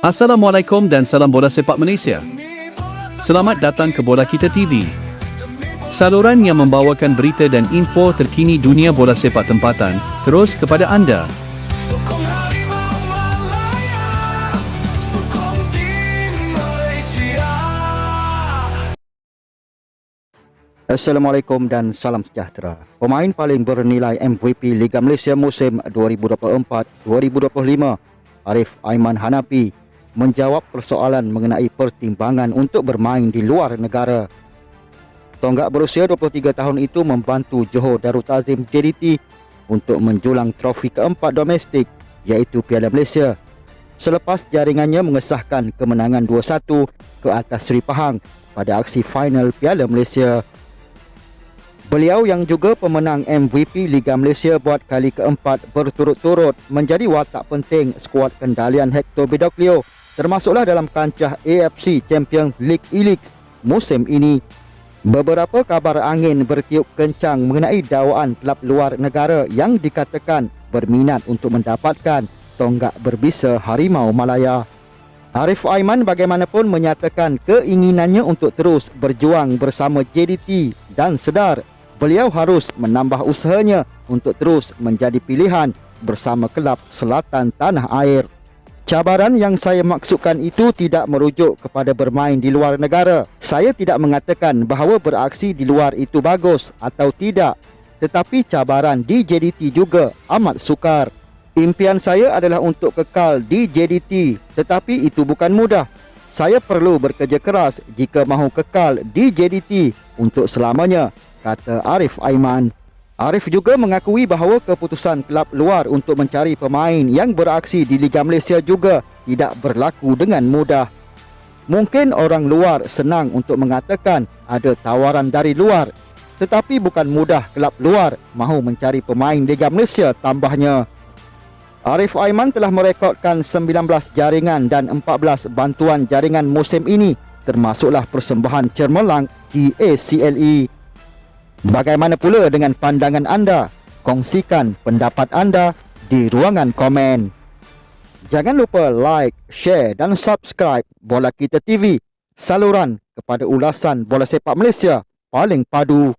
Assalamualaikum dan salam bola sepak Malaysia. Selamat datang ke Bola Kita TV. Saluran yang membawakan berita dan info terkini dunia bola sepak tempatan terus kepada anda. Assalamualaikum dan salam sejahtera. Pemain paling bernilai MVP Liga Malaysia musim 2024-2025, Arif Aiman Hanapi, menjawab persoalan mengenai pertimbangan untuk bermain di luar negara. Tonggak berusia 23 tahun itu membantu Johor Darul Tazim JDT untuk menjulang trofi keempat domestik iaitu Piala Malaysia. Selepas jaringannya mengesahkan kemenangan 2-1 ke atas Seri Pahang pada aksi final Piala Malaysia Beliau yang juga pemenang MVP Liga Malaysia buat kali keempat berturut-turut menjadi watak penting skuad kendalian Hector Bidoglio termasuklah dalam kancah AFC Champions League E-League musim ini. Beberapa kabar angin bertiup kencang mengenai dakwaan kelab luar negara yang dikatakan berminat untuk mendapatkan tonggak berbisa Harimau Malaya. Arif Aiman bagaimanapun menyatakan keinginannya untuk terus berjuang bersama JDT dan sedar beliau harus menambah usahanya untuk terus menjadi pilihan bersama kelab selatan tanah air. Cabaran yang saya maksudkan itu tidak merujuk kepada bermain di luar negara. Saya tidak mengatakan bahawa beraksi di luar itu bagus atau tidak. Tetapi cabaran di JDT juga amat sukar. Impian saya adalah untuk kekal di JDT tetapi itu bukan mudah. Saya perlu bekerja keras jika mahu kekal di JDT untuk selamanya, kata Arif Aiman. Arif juga mengakui bahawa keputusan kelab luar untuk mencari pemain yang beraksi di Liga Malaysia juga tidak berlaku dengan mudah. Mungkin orang luar senang untuk mengatakan ada tawaran dari luar, tetapi bukan mudah kelab luar mahu mencari pemain Liga Malaysia tambahnya. Arif Aiman telah merekodkan 19 jaringan dan 14 bantuan jaringan musim ini termasuklah persembahan cermelang di ACLE. Bagaimana pula dengan pandangan anda? Kongsikan pendapat anda di ruangan komen. Jangan lupa like, share dan subscribe Bola Kita TV, saluran kepada ulasan bola sepak Malaysia paling padu.